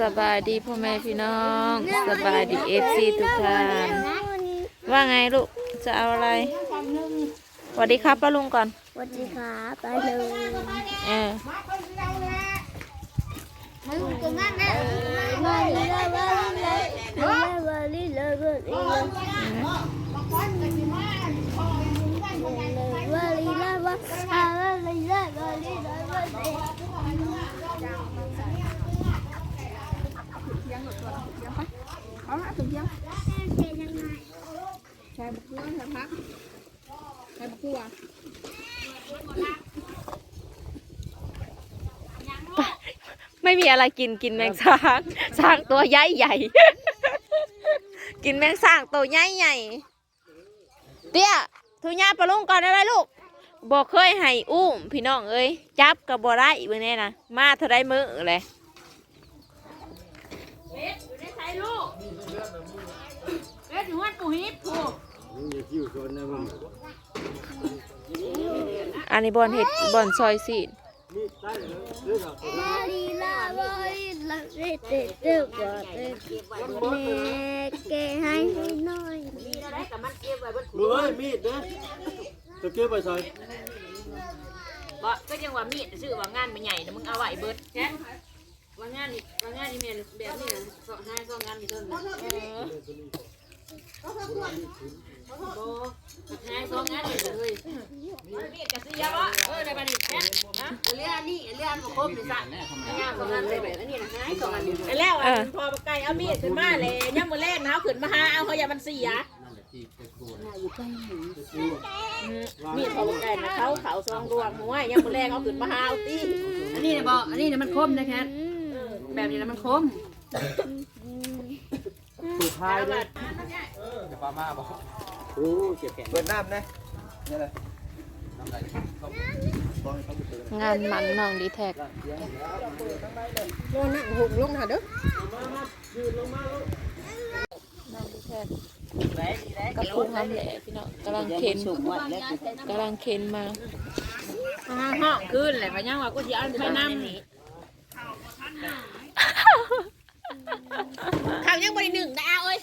สบายดีพ่อแม่พี่น้อง สบายดีเอฟซีทุกท่านว่าไงลูกจะเอาอะไรสวัสดีครับป้าลุงก่อนสวัสดีครับไปเลยเออมึง บกเกลือใช่พักใช่บุกเกลือไม่มีอะไรกินกินแมงสางสางตัวใหญ่ใหญ่กินแมงสางตัวใหญ่ใหญ่เตี้ยทุญาป้าลุงก่อนได้ไหมลูกบอกเคยให้อุ้มพี่น้องเอ้ยจับกับบ่ได้เบิ่งแน่นะมาเท่าไรมือเลยเอ็ดอยู่วัดปูฮิปปู อันนี้บอลเห็ดบอลซอยสีนมาลีลามาลีลาเด็ดเด็ดเด็ดกว่าเด็ดแม่แกให้หน่อยมือเอ้ยมีดนะจะเก็บไปใส่บ่ก็ยังว่ามีดชื่อว่างานมันใหญ่นะมึงเอาไว้เบิดแค่ว่างานนี่ว่างานนี่แม่นแบบนี้นะสองห้าสองงานนี่เท่านั้ นเออบ่ห้าสองงานนี่เลยมีดกระเสียบ่เออได้บัดนี้แค่ฮะเรื่องนี้เรื่องบ่ครบนี่ซะงานสองงานเลยแบบนี้นะห้าสองงานนี่ไอ้แล้วอะพอปไก่เอามีดขึ้นมาเลยย่ำมือแรกนะเอาขึ้นมาหาเอาเขาอย่ามันเสียมีดพอปไก่นะเขาเขาซองรวมหัวย่ำมือแรกเอาขึ้นมาหาเอาตีอันนี้นะบ่อันนี้นะมันคมนะแค่แบบนี้นะมันคมสุดท้ายด้วย โอ้เจ็บแขนเปิดน้ำนะนี่แหละงานมันน้องดีแท็กโยนนั่งหกลงหาเด้อน้องดีแท็กกระพุ้งน้ำแหล่พี่น้องกำลังเข็นกำลังเข็นมาห้องขึ้นเลยพะยังว่ากูสิเอาไปน้ำนี่เขายังบริหนึ่งได้เอาเอ้ย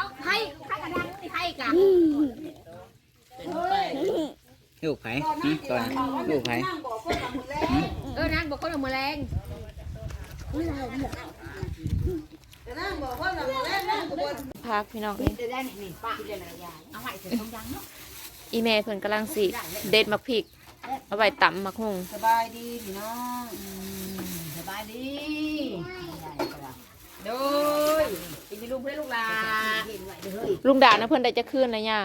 เขาให้ข้ากระดังนี่ให้กันลูกไผ่ก่อนลูกไผ่เออนางบอกคนเอามือแรงพักพี่น้องนี่จะได้นี่ป้าจะได้ยายเอาไว้เสร็จตรงยังเนาะอีแม่เพิ่นกำลังสิเด็ดมักพริกเอาไว้ตำมักฮุงสบายดีพี่น้องสบายดีโด ยเป็นลูกเพื่อนลูกหลาลุงด่านะเพิ่นได้จะคืนนะย่า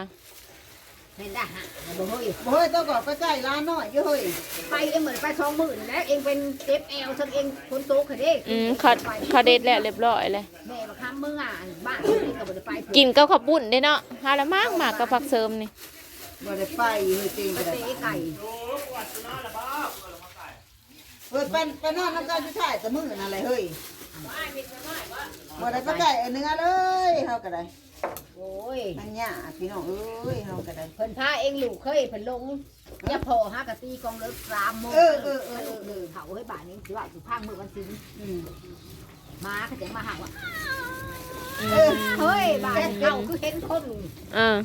เห็นได้ฮะบ่เฮ้ยเฮ้ยต้องก่อนไปใกล้ร้านหน่อยเยอะเฮ้ยไปเองเหมือนไปสองหมื่นแล้วเองเป็นเจ็บแอลทั้งเองคนโตค่ะเด้อืมเขาเขาเด็ดแล้วเรียบร้อยเลย แม่มาค้ำมืออะบ้านเองก็บ่ได้ไปกินกับข้าวปุ้นได้เนาะหาละมากมากกับผักเสริมนี่บ่ได้ไปเฮ้ยจริงไปก็ได้เตะไก่เฮ้ยไปไปนอนน้ำกันที่ถ่ายแต่มือนั่นอะไรเฮ้ย บ่ได้ไปใกล้เอาเนื้อเลยเฮาก็ได้โอ้ย มันยากพี่น้องเอ้ยเฮาก็ได้ เพิ่นพาเองลูกเคยเพิ่นลงอย่าพอหากะตีกองเลิกสามโมงเออเออเออเออเออเขาให้บ้านนี้สิว่าสิพังมือวันศิลอืมมาเขาจะมาหาว่าอืเออมเฮ้ยบ้านเขาคือเห็นคนเออ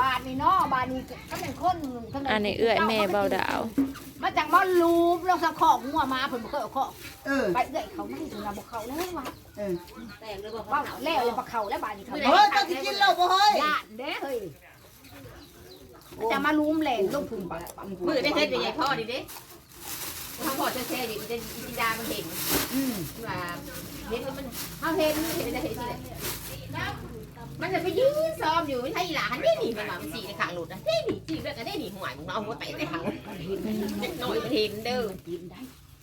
บ้านนี่เนาะบ้านนี้ก็เป็นคนทั้งอันนี้เอื้อยแม่เบาดาวมา จากบ้านลูบแล้วสะของงัวมาเพิ่นบ่เคยเอาของเออ ไปเอื้อยเขาไม่ถึงเราบ่เขาแล้วว่ะเออแต่งเลยบ่ว่าแล้วเลยบ่เขาแล้วบ้านนี้เขาเฮ้ยต้องสิกินเหล้าบ่เฮ้ยญาติเด้เฮ้ยจะมาลุมแหลนลงทุนปะมือได้เฮ็ดใหญ่พ่อดิเด้ถ้าพ่อแท้ๆดิจะอินดามันเห็นอืมว่าเห็นมันเฮาเห็นเห็นได้เห็นสิ มันจะไปยืนซ้อมอยู่ไม่ใช่หลานนี่นี่มันมามันสีในขางหลุดนะนี่นี่สีแบบนี้นี่ห่วยมึงเอาหัวเตะในหางเด็กน้อยเห็นเด้อ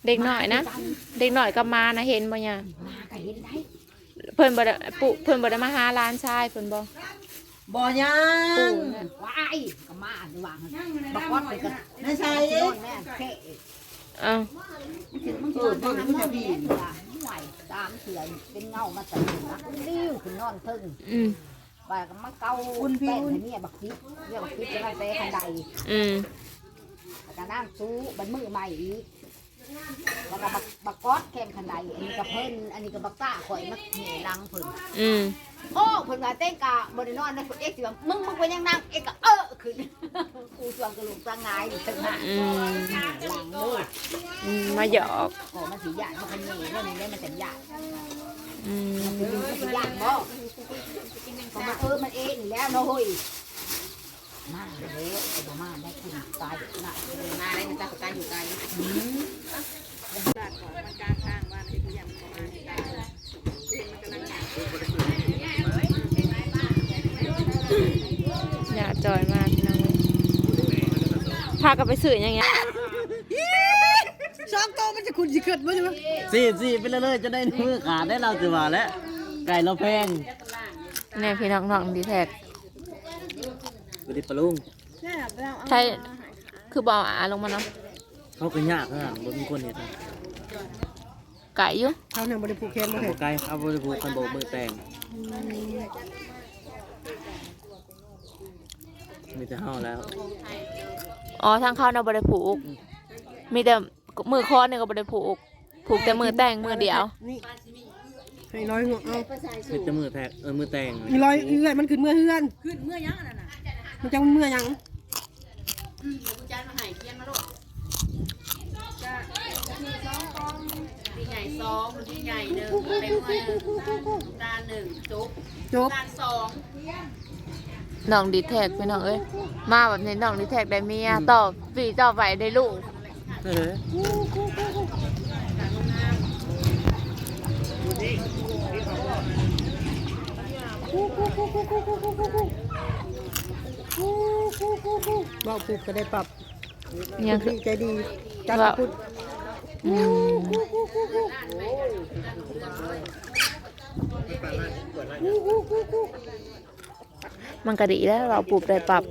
เด็กหน่อยนะ เด็กหน่อยก็มานะเห็นบ่ย่ามาก็เห็นได้เพิ่นบ่ได้ปุเพิ่นบ่ได้มาหาหลานชายเพิ่นบ่บ่ยังว้ายก็มาดีว่าบักวัดไปกันนั่นใช่นอนแม่แค่เอ้ามันคือนอนเงาแม่ ห่วยตามเสือเป็นเงามาใส่นักดิ้วคือนอนทึ่งอืมว่าก็มาเกาแป้งเนี่ยบักทิพเนี่ยบักทิพจะมาเตะคันใดอืมแล้วก็นั่งซู้บันมือใหม่อีก แล้วก็บักบักก๊อดแคมขันใดอันนี้ก็เพิ่นอันนี้ก็บักต้าข่อยมักเหนี่ลังเพิ่นอืมโอ้เพิ่นว่าเต้งกะบ่ได้นอนนะเอ็กสิว่ามึงมึงเป็นยังนางเอ็กก็เออขึ้นกูสวงกระลุกตั้งงายอยู่ทั้งหน้าอืมหลังเลยอืมมาหยอกโอ้มันสิยากมันเป็นหนี่เรื่องนี้ได้มันเป็นยากอืมมันสิยากบ่ก็มันเออมันเองแล้วเนาะเฮ้ย มาแล้วไอ้บ่มาได้คุณตายน่ะมาได้มันจะตายอยู่ไกลอย่าจอยมากพี่น้องเอ้ยพากันไปสื่ออยังไงสองโตมันจะคุณสิเกิดบ่ใช่ไหมสี่สี่ไปเรื่อยๆจะได้มือขาดได้เราจะว่าแล้วไก่เราแพงเนี่ยพี่น้องน้องดีแท็ก ไปดิปะลุงใช่คือบอกอาลงมาเนาะเขาก็ยากนะบ่มีคนเห็นไก่อยู่เขาเนี่ยบ่ได้ผูกแขนบ่เอาเห็บ่ไกลเอาบ่ได้ผูกคันโบกมือแต่งมีแต่เฮาแล้วอ๋อทางเข้าเนาะบ่ได้ผูก มีแต่มือคอเนี่ยก็บ่ได้ผูก ผูกแต่มือแต่งมือเดียว นี่ให้ร้อยหัวเอามีแต่มือแทกเออมือแต่งมีร้อยเอื้อยมันขึ้นเมื่อเฮือนขึ้นเมื่อยังนั่นน่ะ มันจังเมื่อยังใหญ่สองที่ใหญ่หนึ่งเต็มเลยตาหนึ่งจุ๊บจบตาสองน้องดีแท็กพี่น้องเอ้ยมาแบบนี้น้องดีแท็กได้เมียต่อปีต่อไปได้ลูกเออ เว้าผูกก็ได้ปรับยังคือดีใจดีจัดว่าพุดอืมมันก็ดีแล้วเราปลูกได้ปรับ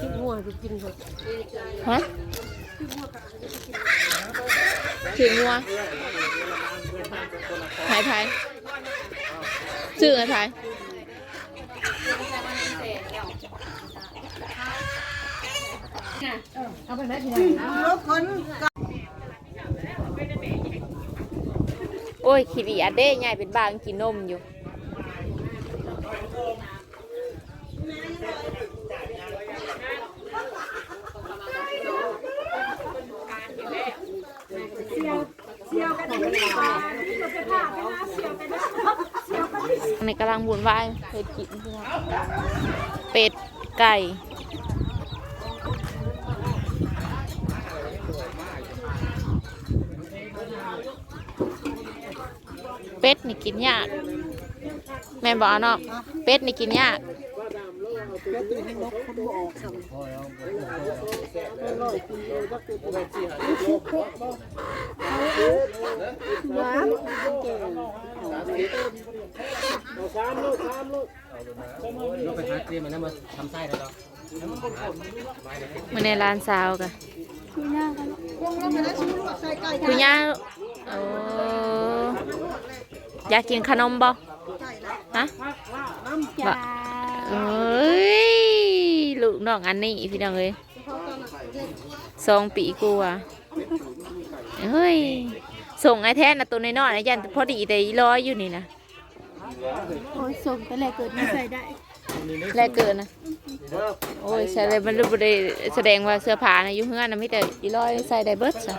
กินหัวไปกินเถอะฮะชื่องัวไทยไทยชื่ออะไรไทย รถคนโอ้ยขี้ดีอัดเด้ใหญ่เป็นบางกินนมอยู่ในกำลังบุญวายเฮ็ดกินเป็ดไก่ เป็ดนี่กินยาก แม่นบอกเนาะเป็ดนี่กินยากเราไปหาเตรียมมันนั้นมาทำไส้แล้วเนาะมาในร้านสาวกันคุณย่าโอ้ อยากกินขนมบ่ฮะบ่เอ้ยลูกน้องอันนี้พี่น้องเอ้ยสองปีกูอะเฮ้ย ส่งไอ้แท้น่ะตัวน้อยๆนะยันพอดีแต่อีร้อยอยู่นี่นะโอ้ยส่งแต่แรกเกิดมาใส่ได้แรกเกินนะโอ้ยใส่เลยมันรู้บ่ได้แสดงว่าเสื้อผ้านะอยู่เฮือนนะมีแต่อีร้อยใส่ได้เบิดซะ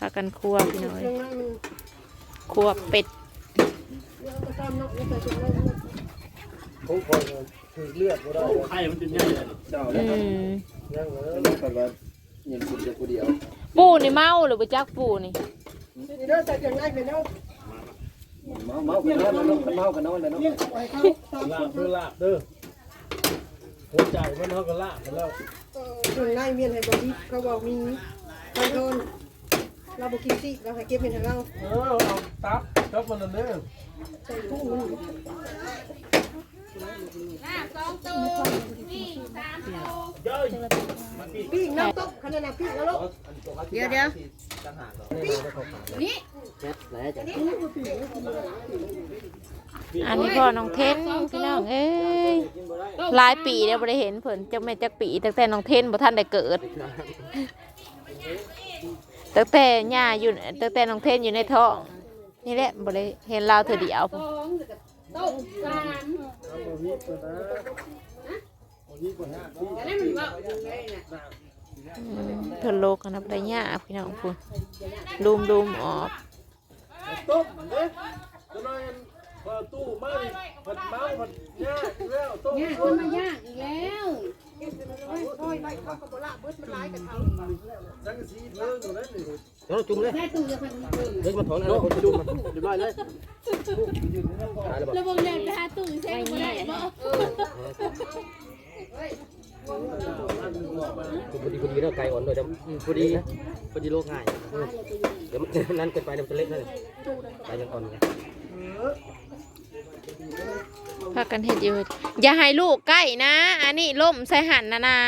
พากันครัวพี่น้อยครัวเป็ดไข่มันเป็นยังไงอืมปูนี่เมาหรือบ่จักปูนี่นี่เด้อแต่อย่างไรเป็นเนาะเมากันนอนแล้วเมากันนอนแล้วเนาะลาบเด้อลาบเด้อหัวใจมันเท่ากับลาบไปแล้วอย่างไรเมียนให้บ่ดีเขาบอกมีคอนโทรล เราบ่กินสิเราให้เก็บเป็นทางเราเออเอาตับตับมันนั่นเด้อใส่ถุงมันพี่น้ำตกขนาดนั้นพี่แล้วลูกเดี๋ยวเดี๋ยวแซ่บแล้วจ้ะอันนี้พ่อน้องเทนพี่น้องเอ้ยหลายปีแล้วบ่ได้เห็นเพิ่นจักแม่นจักปีตั้งแต่น้องเทนบ่ทันได้เกิด ตั้งแต่ย่าอยู่ตั้งแต่น้องเทนอยู่ในท้องนี่แหละบ่ได้เห็นเราเทื่อเดียวพุ่นต้มสามเอาบ่มีเปิดนะบ่มีกว่าห้าที่แต่นั่นมันว่าเลยน่ะอืมเพิ่นโลกกันนะบ่ได้ย่าพี่น้องพุ่นดุมๆออกต้มเด้จะน้อยพอตู้มาดิผัดเมาผัดย่าอีกแล้วต้มเนี่ยคนมายากอีกแล้วจังสี เพิ่งอยู่นั่นนี่เดี๋ยวเราจุ่มเลยเป็นคนเดี๋ยวมาถอนเอาคนจุ่มมาเรียบร้อยเลยตายแล้วบอกระบบเดินไปหาตู้เซ็งบ่ได้บ่พอดีพอดีแล้วไก่อ่อนด้วยจะพอดีนะพอดีโลกง่ายเดี๋ยวมันนั้นเกินไปเดี๋ยวมันจะเละนั่นไก่ยังอ่อนอยู่พากันเฮ็ดอยู่อย่าให้ลูกใกล้นะ อันนี้ล่มใส่หันนะนะ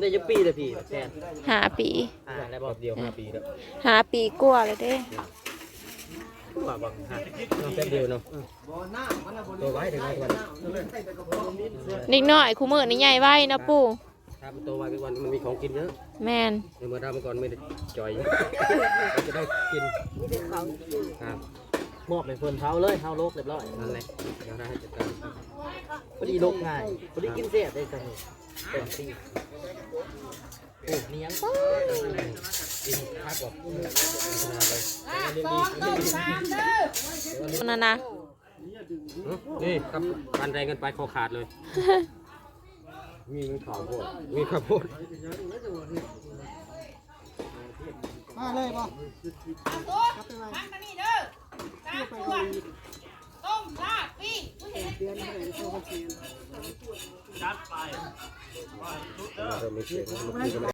ได้ยังปีเลยพี่แทนหาปีอ่าได้บอกเดียวห้าปีแล้วหาปีกว่าเลยเด้ว่าบังฮะแป๊บเดียวเนาะตัวไว้ถึงไว้วันนิดหน่อยคู่มือนี่ใหญ่ไว้นะปู่ถ้ามันตัวไว้เป็นวันมันมีของกินเยอะแมนในเมื่อเราเมื่อก่อนไม่ได้จ่อยเราจะได้กินครับ มอบให้เพิ่นเท้าเลยเท้าโลกเรียบร้อยนั่นแหละเดี๋ยวเราให้จัดการพอดีโลกง่ายพอดีกินเสียได้จังเต็มที่โอ้เนียงกินพักบอกนั่นนะนี่ครับการแรงกันไปคอขาดเลย มีข้าวโพดมีข้าวโพดมาเลยบ่ เริ่มมีเสียง